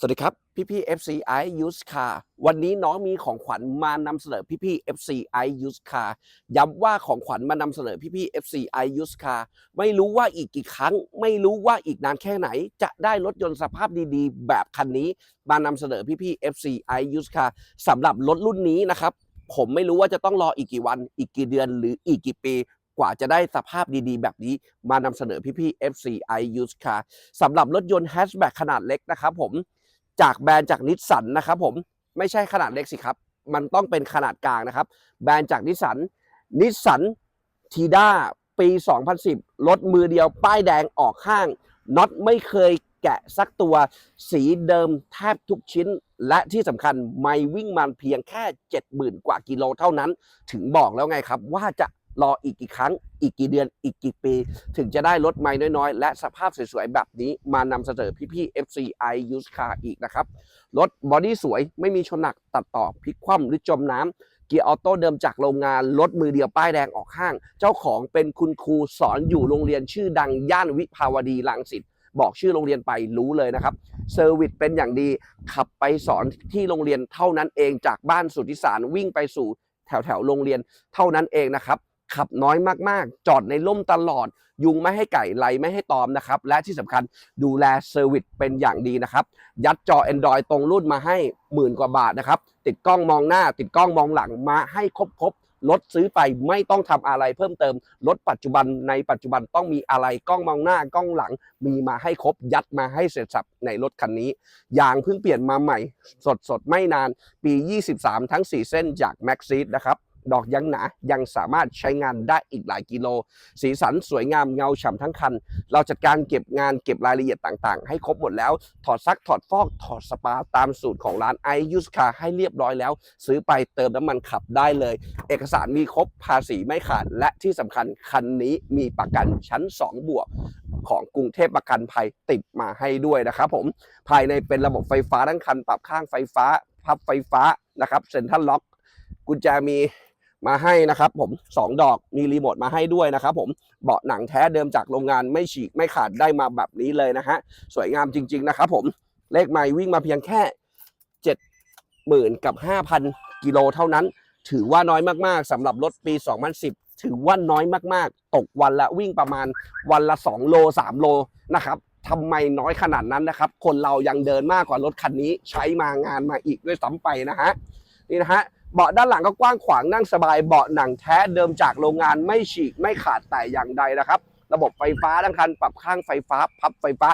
สวัสดีครับ พี่พี่ FCI Used Car วันนี้น้องมีของขวัญมานำเสนอพี่พี่ FCI Used Car ย้ำว่าของขวัญมานำเสนอพี่พี่ FCI Used Car ไม่รู้ว่าอีกกี่ครั้ง ไม่รู้ว่าอีกนานแค่ไหน จะได้รถยนต์สภาพดีๆ แบบคันนี้มานำเสนอพี่พี่ FCI Used Car สำหรับรถรุ่นนี้นะครับ ผมไม่รู้ว่าจะต้องรออีกกี่วัน อีกกี่เดือน หรืออีกกี่ปีกว่าจะได้สภาพดีๆ แบบนี้มานำเสนอพี่ๆ FCI Used Car สำหรับรถยนต์แฮชแบ็กขนาดเล็กนะครับผม จากแบรนด์จากนิสสันนะครับผมไม่ใช่ขนาดเล็กสิครับ มันต้องเป็นขนาดกลางนะครับ แบรนด์จากนิสสันนิสสันทีด้าปี 2010 รถมือเดียวป้ายแดงออกห้างน็อตไม่เคยแกะสักตัว สีเดิมแทบทุกชิ้น และที่สำคัญไม่วิ่งมันเพียงแค่ 70,000 กว่ากิโลเท่านั้น ถึงบอกแล้วไงครับว่าจะ รออีกกี่ครั้ง อีกกี่เดือน อีกกี่ปี ถึงจะได้รถไม่น้อยๆ และสภาพสวยๆ แบบนี้มานำเสนอพี่ๆ FCI Used Car อีกนะครับ รถบอดี้สวยไม่มีชนหนักตัดต่อพลิกคว่ำหรือจมน้ำเกียร์ออโต้เดิมจากโรงงานรถมือเดียวป้ายแดงออกห้าง เจ้าของเป็นคุณครูสอนอยู่โรงเรียนชื่อดังย่านวิภาวดีรังสิตบอกชื่อโรงเรียนไปรู้เลยนะครับเซอร์วิสเป็นอย่างดีขับไปสอนที่โรงเรียนเท่านั้นเองจากบ้านสุทธิสารวิ่งไปสู่แถวแถวๆโรงเรียนเท่านั้นเองนะครับ ขับน้อยมากๆ จอดในร่มตลอด ยุงไม่ให้ไก่ไลไม่ให้ตอมนะครับ และที่สำคัญดูแลเซอร์วิสเป็นอย่างดีนะครับ ยัดจอ Android ตรงรุ่นมาให้หมื่นกว่าบาทนะครับ ติดกล้องมองหน้า ติดกล้องมองหลังมาให้ครบครบรถซื้อไปไม่ต้องทำอะไรเพิ่มเติมรถปัจจุบันในปัจจุบันต้องมีอะไรกล้องมองหน้ากล้องหลัง มีมาให้ครบยัดมาให้เสร็จสับในรถคันนี้ยางเพิ่งเปลี่ยนมาใหม่ สดสดๆไม่นานปี 23 ทั้ง 4 เส้นจาก m a x ซีดนะครับ ดอกยังหนา ยังสามารถใช้งานได้อีกหลายกิโล สีสันสวยงามเงาฉ่ำทั้งคัน เราจัดการเก็บงานเก็บรายละเอียดต่างๆ ให้ครบหมดแล้ว ถอดซักถอดฟอกถอดสปาตามสูตรของร้าน i u s e Car ให้เรียบร้อยแล้ว ซื้อไปเติมน้ำมันขับได้เลย เอกสารมีครบภาษีไม่ขาด และที่สำคัญคันนี้มีประกันชั้น 2 บวกของกรุงเทพประกันภัยติดมาให้ด้วยนะครับผมภายในเป็นระบบไฟฟ้าทั้งคัน ปรับข้างไฟฟ้า พับไฟฟ้านะครับเซ็นทรัลล็อกกุญแจมี มาให้นะครับผมสองดอกมีรีโมทมาให้ด้วยนะครับผมเบาะหนังแท้เดิมจากโรงงานไม่ฉีกไม่ขาดได้มาแบบนี้เลยนะฮะสวยงามจริง ๆ นะครับผมเลขไมล์วิ่งมาเพียงแค่เจ็ดหมื่นกับห้าพันกิโลเท่านั้น ถือว่าน้อยมากๆสำหรับรถปี 2010 ถือว่าน้อยมากๆ ตกวันละวิ่งประมาณวันละ 2 โล 3 โลนะครับทำไมน้อยขนาดนั้นนะครับ คนเรายังเดินมากกว่ารถคันนี้ใช้มางานมาอีกด้วยซ้ำไปนะฮะนี่นะฮะ เบาะด้านหลังก็กว้างขวางนั่งสบายเบาะหนังแท้เดิมจากโรงงานไม่ฉีกไม่ขาดแต่อย่างใดนะครับ ระบบไฟฟ้าทั้งคันปรับข้างไฟฟ้า พับไฟฟ้า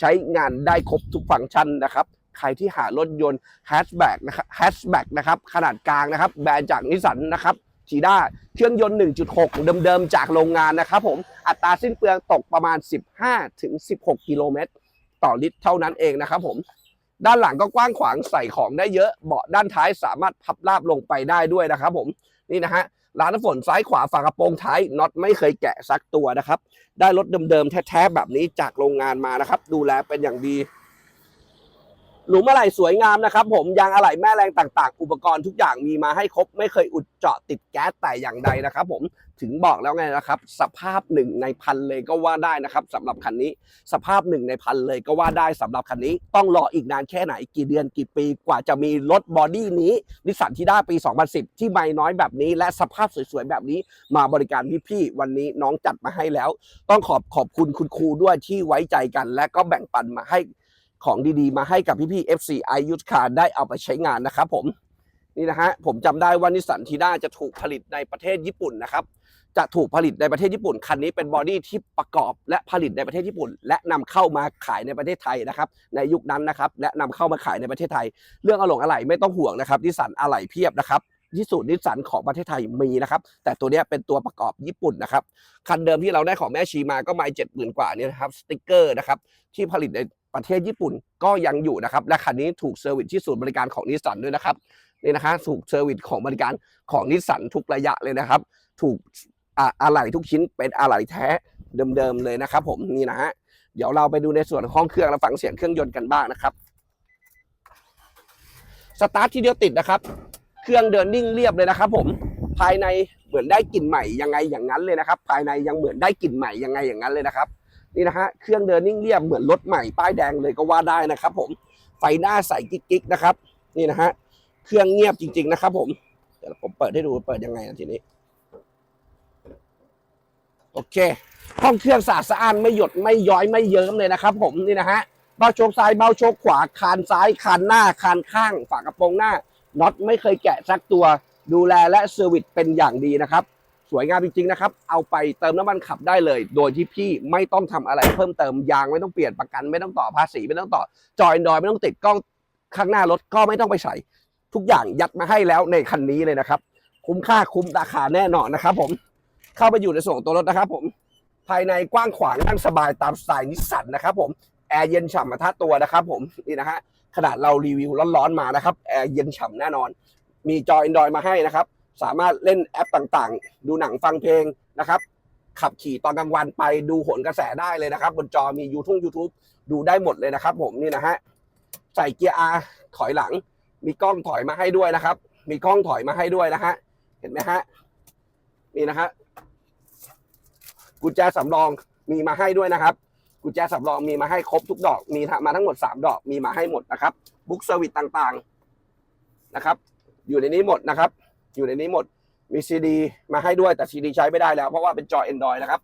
ใช้งานได้ครบทุกฟังก์ชันนะครับใครที่หารถยนต์แฮชแบ็กนะครับแฮชแบ็กนะครับขนาดกลางนะครับ แบรนด์จากนิสสันนะครับทีด้าเครื่องยนต์ 1.6 เดิมๆ จากโรงงานนะครับผมอัตราสิ้นเปลืองตกประมาณ 15ถึง16 กิโลเมตร ต่อลิตรเท่านั้นเองนะครับผม ด้านหลังก็กว้างขวางใส่ของได้เยอะ เบาะด้านท้ายสามารถพับราบลงไปได้ด้วยนะครับผมนี่นะฮะร้านน้ำฝนซ้ายขวาฝากระโปรงท้ายน็อตไม่เคยแกะซักตัวนะครับ ได้รถเดิมๆแท้ๆแบบนี้จากโรงงานมานะครับ ดูแลเป็นอย่างดี หลุมอะไหล่สวยงามนะครับผมยางอะไหล่แม่แรงต่างๆ อุปกรณ์ทุกอย่างมีมาให้ครบ ไม่เคยอุดเจาะติดแก๊สแต่อย่างใดนะครับ ผมถึงบอกแล้วไงนะครับ สภาพหนึ่งในพันเลยก็ว่าได้นะครับสำหรับคันนี้ สภาพหนึ่งในพันเลยก็ว่าได้สำหรับคันนี้ ต้องรออีกนานแค่ไหนกี่เดือนกี่ปีกว่าจะมีรถบอดี้นี้นิสสันที่ได้ปี 2010 ที่ไม่น้อยแบบนี้และสภาพสวยๆแบบนี้ มาบริการพี่ๆวันนี้น้องจัดมาให้แล้ว ต้องขอบขอบคุณคุณครูด้วยที่ไว้ใจกัน และก็แบ่งปันมาให้ ของดีๆ มาให้กับพี่ๆ FC i u s Car ได้เอาไปใช้งานนะครับผมนี่นะฮะผมจำได้ว่านิสสันทีด้าจะถูกผลิตในประเทศญี่ปุ่นนะครับจะถูกผลิตในประเทศญี่ปุ่น คันนี้เป็นบอดี้ที่ประกอบและผลิตในประเทศญี่ปุ่น และนำเข้ามาขายในประเทศไทยนะครับ ในยุคนั้นนะครับและนำเข้ามาขายในประเทศไทย เรื่องอะหลงอะไหล่ไม่ต้องห่วงนะครับนิสสันอะไหล่เพียบนะครับที่สุดนิสสันของประเทศไทยมีนะครับแต่ตัวเนี้ยเป็นตัวประกอบญี่ปุ่นนะครับคันเดิมที่เราได้ของแม่ชีมาก็ไม่เจ็ดหมื่นกว่านี่นะครับสติกเกอร์นะครับที่ผลิตใน ประเทศญี่ปุ่นก็ยังอยู่นะครับ และคันนี้ถูกเซอร์วิสที่ศูนย์บริการของนิสสันด้วยนะครับนี่นะฮะถูกเซอร์วิสของบริการของนิสสันทุกระยะเลยนะครับ ถูกอะไหล่ทุกชิ้นเป็นอะไหล่แท้เดิมๆเลยนะครับ ผมนี่นะฮะเดี๋ยวเราไปดูในส่วนของห้องเครื่องและฟังเสียงเครื่องยนต์กันบ้างนะครับสตาร์ททีเดียวติดนะครับ เครื่องเดินนิ่งเรียบเลยนะครับ ผมภายในเหมือนได้กลิ่นใหม่ยังไงอย่างนั้นเลยนะครับ ภายในยังเหมือนได้กลิ่นใหม่ยังไงอย่างนั้นเลยนะครับ นี่นะฮะเครื่องเดินนิ่งเรียบเหมือนรถใหม่ป้ายแดงเลยก็ว่าได้นะครับผมไฟหน้าใสกิ๊กๆนะครับ นี่นะฮะเครื่องเงียบจริง ๆ นะครับ ผมเดี๋ยวผมเปิดให้ดูเปิดยังไงนะทีนี้โอเค ห้องเครื่องสะอาดสะอ้านไม่หยดไม่ย้อยไม่เยิ้มเลยนะครับ ผมนี่นะฮะเบาโชคซ้ายเบาโชคขวาคานซ้ายคานหน้าคานข้าง ฝากระโปรงหน้าน็อตไม่เคยแกะสักตัวดูแลและเซอร์วิสเป็นอย่างดีนะครับ สวยงามจริงๆนะครับ เอาไปเติมน้ำมันขับได้เลย โดยที่พี่ไม่ต้องทำอะไรเพิ่มเติมยางไม่ต้องเปลี่ยนประกัน ไม่ต้องต่อภาษีไม่ต้องต่อจอยดอยไม่ต้องติดกล้องข้างหน้ารถก็ไม่ต้องไปใส่ทุกอย่างยัดมาให้แล้วในคันนี้เลยนะครับ คุ้มค่าคุ้มราคาแน่นอนนะครับ ผมเข้าไปอยู่ในส่วนของตัวรถนะครับ ผมภายในกว้างขวางนั่งสบายตามสไตล์นิสสันนะครับ ผมแอร์เย็นฉ่ำมาท่าตัวนะครับ ผมนี่นะฮะขนาดเรารีวิวร้อนๆมานะครับแอร์เย็นฉ่ำแน่นอน มีจอ Android มาให้นะครับ สามารถเล่นแอปต่างๆ ดูหนังฟังเพลงนะครับ ขับขี่ตอนกลางวันไปดูโหนกระแสได้เลยนะครับ บนจอมี YouTube YouTube ดูได้หมดเลยนะครับ ผมนี่นะฮะใส่เกียร์ R ถอยหลัง มีกล้องถอยมาให้ด้วยนะครับ มีกล้องถอยมาให้ด้วยนะฮะเห็นไหมฮะนี่นะฮะกุญแจสำรองมีมาให้ด้วยนะครับกุญแจสำรองมีมาให้ครบทุกดอก มีมาทั้งหมด 3 ดอก มีมาให้หมดนะครับ บุ๊กเซอร์วิสต่างๆ นะครับ อยู่ในนี้หมดนะครับ อยู่ในนี้หมด มีซีดีมาให้ด้วยแต่ซีดีใช้ไม่ได้แล้ว เพราะว่าเป็นจอ Android นะครับ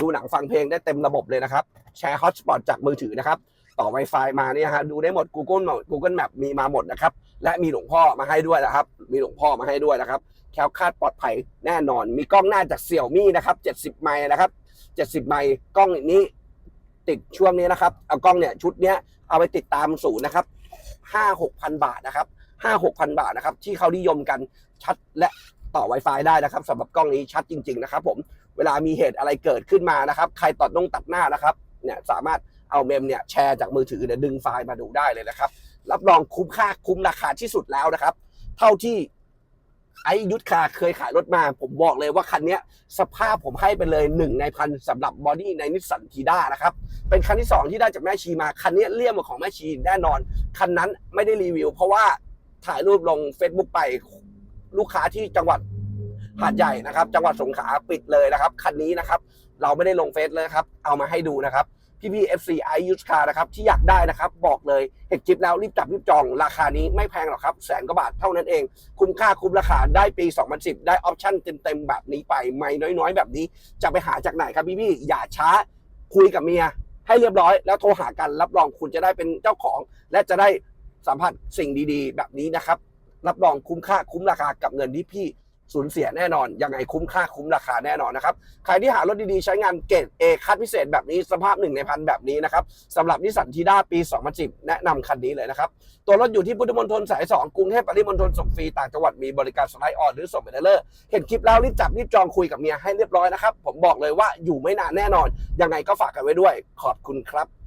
ดูหนังฟังเพลงได้เต็มระบบเลยนะครับ แชร์ฮอตสปอตจากมือถือนะครับ ต่อ Wi-Fi มาเนี่ยฮะดูได้หมด Google Google Map มีมาหมดนะครับ และมีหลวงพ่อมาให้ด้วยนะครับ มีหลวงพ่อมาให้ด้วยนะครับแคล้วคลาดปลอดภัยแน่นอน มีกล้องหน้าจากเสี่ยวมี่นะครับ70 ไมล์นะครับ 70 ไมล์กล้องนี้ติดช่วงนี้นะครับ เอากล้องเนี่ยชุดเนี้ยเอาไปติดตามศูนย์นะครับ5 6พันบาทนะครับ5 6พันบาทนะครับ ที่เขานิยมกัน ชัดและต่อ Wi-Fi ได้นะครับสำหรับกล้องนี้ชัดจริง ๆ นะครับผมเวลามีเหตุอะไรเกิดขึ้นมานะครับใครตัดนงตัดหน้านะครับเนี่ยสามารถเอาเมมเนี่ยแชร์จากมือถือเนี่ยดึงไฟล์มาดูได้เลยนะครับ รับรองคุ้มค่าคุ้มราคาที่สุดแล้วนะครับ เท่าที่ไอยุทธคาเคยขายรถมา ผมบอกเลยว่าคันนี้สภาพผมให้ไปเลยหนึ่งในพันสำหรับบอดี้ในนิสสันทีด้านะครับ เป็นคันที่สองที่ได้จากแม่ชีมา คันนี้เลี่ยมกว่าของแม่ชีแน่นอน คันนั้นไม่ได้รีวิว เพราะว่าถ่ายรูปลง Facebook ไป ลูกค้าที่จังหวัดหาดใหญ่นะครับ จังหวัดสงขลาปิดเลยนะครับ คันนี้นะครับ เราไม่ได้ลงเฟซเลยครับ เอามาให้ดูนะครับ พี่พี่ FC i u s car นะครับ ที่อยากได้นะครับ บอกเลยเห็นคลิปแล้วรีบจับรีบจอง ราคานี้ไม่แพงหรอกครับ แสนกว่าบาทเท่านั้นเอง คุ้มค่าคุ้มราคาได้ปี 2010 ได้ออปชั่นเต็มๆแบบนี้ไป ไม่น้อยๆ แบบนี้ จะไปหาจากไหนครับพี่พี่อย่าช้าคุยกับเมียให้เรียบร้อยแล้วโทรหากันรับรองคุณจะได้เป็นเจ้าของ และจะได้สัมผัสสิ่งดีๆ แบบนี้นะครับ รับรองคุ้มค่าคุ้มราคากับเงินที่พี่สูญเสียแน่นอนยังไงคุ้มค่าคุ้มราคาแน่นอนนะครับใครที่หารถดีๆ ใช้งานเกรด A คัดพิเศษแบบนี้สภาพหนึ่งในพันแบบนี้นะครับสำหรับนิสสันทีด้าปี 2010 แนะนำคันนี้เลยนะครับ ตัวรถอยู่ที่พุทธมณฑลสาย 2 กรุงเทพปริมณฑลส่งฟรีต่างจังหวัดมีบริการสไลด์ออนหรือส่งไปได้เลยเห็นคลิปแล้วรีบจับรีบจองคุยกับเมียให้เรียบร้อยนะครับผมบอกเลยว่าอยู่ไม่นานแน่นอนยังไงก็ฝากกันไว้ด้วยขอบคุณครับ